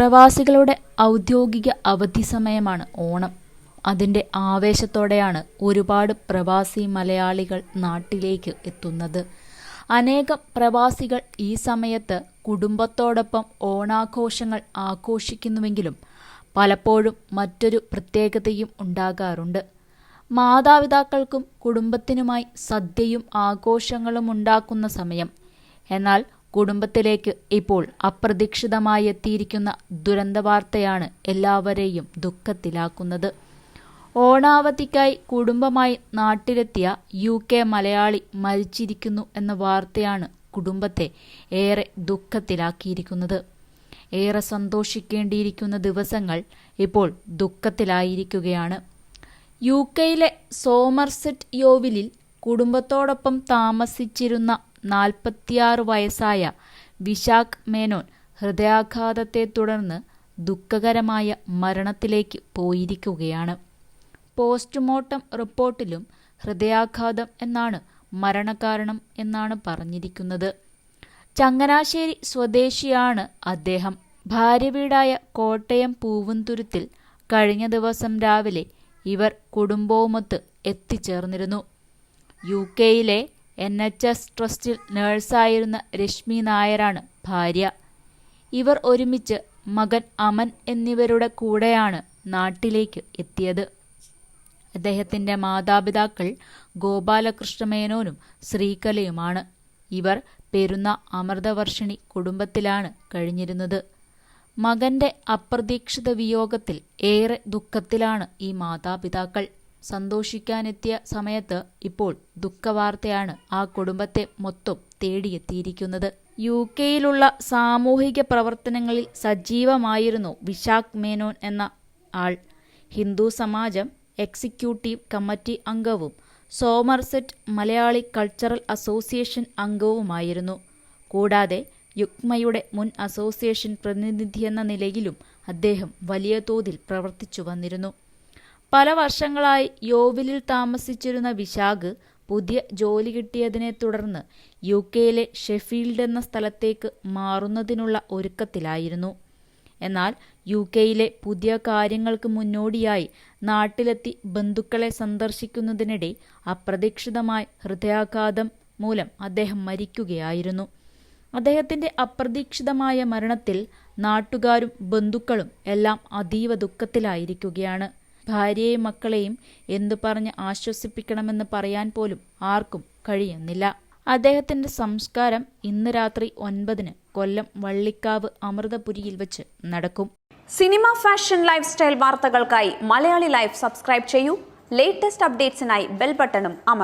പ്രവാസികളുടെ ഔദ്യോഗിക അവധി സമയമാണ് ഓണം. അതിന്റെ ആവേശത്തോടെയാണ് ഒരുപാട് പ്രവാസി മലയാളികൾ നാട്ടിലേക്ക് എത്തുന്നത്. അനേകം പ്രവാസികൾ ഈ സമയത്ത് കുടുംബത്തോടൊപ്പം ഓണാഘോഷങ്ങൾ ആഘോഷിക്കുന്നുവെങ്കിലും പലപ്പോഴും മറ്റൊരു പ്രത്യേകതയും ഉണ്ടാകാറുണ്ട്. മാതാപിതാക്കൾക്കും കുടുംബത്തിനുമായി സദ്യയും ആഘോഷങ്ങളും ഉണ്ടാക്കുന്ന സമയം. എന്നാൽ കുടുംബത്തിലേക്ക് ഇപ്പോൾ അപ്രതീക്ഷിതമായി എത്തിയിരിക്കുന്ന ദുരന്തവാർത്തയാണ് എല്ലാവരെയും ദുഃഖത്തിലാക്കുന്നത്. ഓണാവധിക്കായി കുടുംബമായി നാട്ടിലെത്തിയ യു കെ മലയാളി മരിച്ചിരിക്കുന്നു എന്ന വാർത്തയാണ് കുടുംബത്തെ ഏറെ ദുഃഖത്തിലാക്കിയിരിക്കുന്നത്. ഏറെ സന്തോഷിക്കേണ്ടിയിരിക്കുന്ന ദിവസങ്ങൾ ഇപ്പോൾ ദുഃഖത്തിലായിരിക്കുകയാണ്. യു കെയിലെ സോമർസെറ്റ് യോവിലിൽ കുടുംബത്തോടൊപ്പം താമസിച്ചിരുന്ന നാൽപ്പത്തിയാറ് വയസ്സായ വിശാഖ് മേനോൻ ഹൃദയാഘാതത്തെ തുടർന്ന് ദുഃഖകരമായ മരണത്തിലേക്ക് പോയിരിക്കുകയാണ്. പോസ്റ്റ്മോർട്ടം റിപ്പോർട്ടിലും ഹൃദയാഘാതം എന്നാണ് മരണകാരണം എന്നാണ് പറഞ്ഞിരിക്കുന്നത്. ചങ്ങനാശ്ശേരി സ്വദേശിയാണ് അദ്ദേഹം. ഭാര്യ വീടായ കോട്ടയം പൂവന്തുരുത്തിൽ കഴിഞ്ഞ ദിവസം രാവിലെ ഇവർ കുടുംബവുമൊത്ത് എത്തിച്ചേർന്നിരുന്നു. യു കെയിലെ എൻ എച്ച് എസ് ട്രസ്റ്റിൽ നേഴ്സായിരുന്ന രശ്മി നായരാണ് ഭാര്യ. ഇവർ ഒരുമിച്ച് മകൻ അമൻ എന്നിവരുടെ കൂടെയാണ് നാട്ടിലേക്ക് എത്തിയത്. അദ്ദേഹത്തിന്റെ മാതാപിതാക്കൾ ഗോപാലകൃഷ്ണമേനോനും ശ്രീകലയുമാണ്. ഇവർ പെരുന്ന അമൃതവർഷിണി കുടുംബത്തിലാണ് കഴിഞ്ഞിരുന്നത്. മകന്റെ അപ്രതീക്ഷിത വിയോഗത്തിൽ ഏറെ ദുഃഖത്തിലാണ് ഈ മാതാപിതാക്കൾ. സന്തോഷിക്കാനെത്തിയ സമയത്ത് ഇപ്പോൾ ദുഃഖവാർത്തയാണ് ആ കുടുംബത്തെ മൊത്തം തേടിയെത്തിയിരിക്കുന്നത്. യു കെയിലുള്ള സാമൂഹിക പ്രവർത്തനങ്ങളിൽ സജീവമായിരുന്നു വിശാഖ് മേനോൻ എന്ന ആൾ. ഹിന്ദു സമാജം എക്സിക്യൂട്ടീവ് കമ്മിറ്റി അംഗവും സോമർസെറ്റ് മലയാളി കൾച്ചറൽ അസോസിയേഷൻ അംഗവുമായിരുന്നു. കൂടാതെ യുക്മയുടെ മുൻ അസോസിയേഷൻ പ്രതിനിധിയെന്ന നിലയിലും അദ്ദേഹം വലിയ തോതിൽ പ്രവർത്തിച്ചു വന്നിരുന്നു. പല വർഷങ്ങളായി യോവിലിൽ താമസിച്ചിരുന്ന വിശാഖ് പുതിയ ജോലി കിട്ടിയതിനെ തുടർന്ന് യു കെയിലെ ഷെഫീൽഡ് എന്ന സ്ഥലത്തേക്ക് മാറുന്നതിനുള്ള ഒരുക്കത്തിലായിരുന്നു. എന്നാൽ യു കെയിലെ പുതിയ കാര്യങ്ങൾക്ക് മുന്നോടിയായി നാട്ടിലെത്തി ബന്ധുക്കളെ സന്ദർശിക്കുന്നതിനിടെ അപ്രതീക്ഷിതമായി ഹൃദയാഘാതം മൂലം അദ്ദേഹം മരിക്കുകയായിരുന്നു. അദ്ദേഹത്തിന്റെ അപ്രതീക്ഷിതമായ മരണത്തിൽ നാട്ടുകാരും ബന്ധുക്കളും എല്ലാം അതീവ ദുഃഖത്തിലായിരിക്കുകയാണ്. ഭാര്യയെയും മക്കളെയും എന്തു പറഞ്ഞ് ആശ്വസിപ്പിക്കണമെന്ന് പറയാൻ പോലും ആർക്കും കഴിയുന്നില്ല. അദ്ദേഹത്തിന്റെ സംസ്കാരം ഇന്ന് രാത്രി ഒൻപതിന് കൊല്ലം വള്ളിക്കാവ് അമൃതപുരിയിൽ വെച്ച് നടക്കും. സിനിമ ഫാഷൻ ലൈഫ് സ്റ്റൈൽ വാർത്തകൾക്കായി മലയാളി ലൈഫ് സബ്സ്ക്രൈബ് ചെയ്യൂ. ലേറ്റസ്റ്റ് അപ്ഡേറ്റ്സിനായി ബെൽ ബട്ടണും അമർ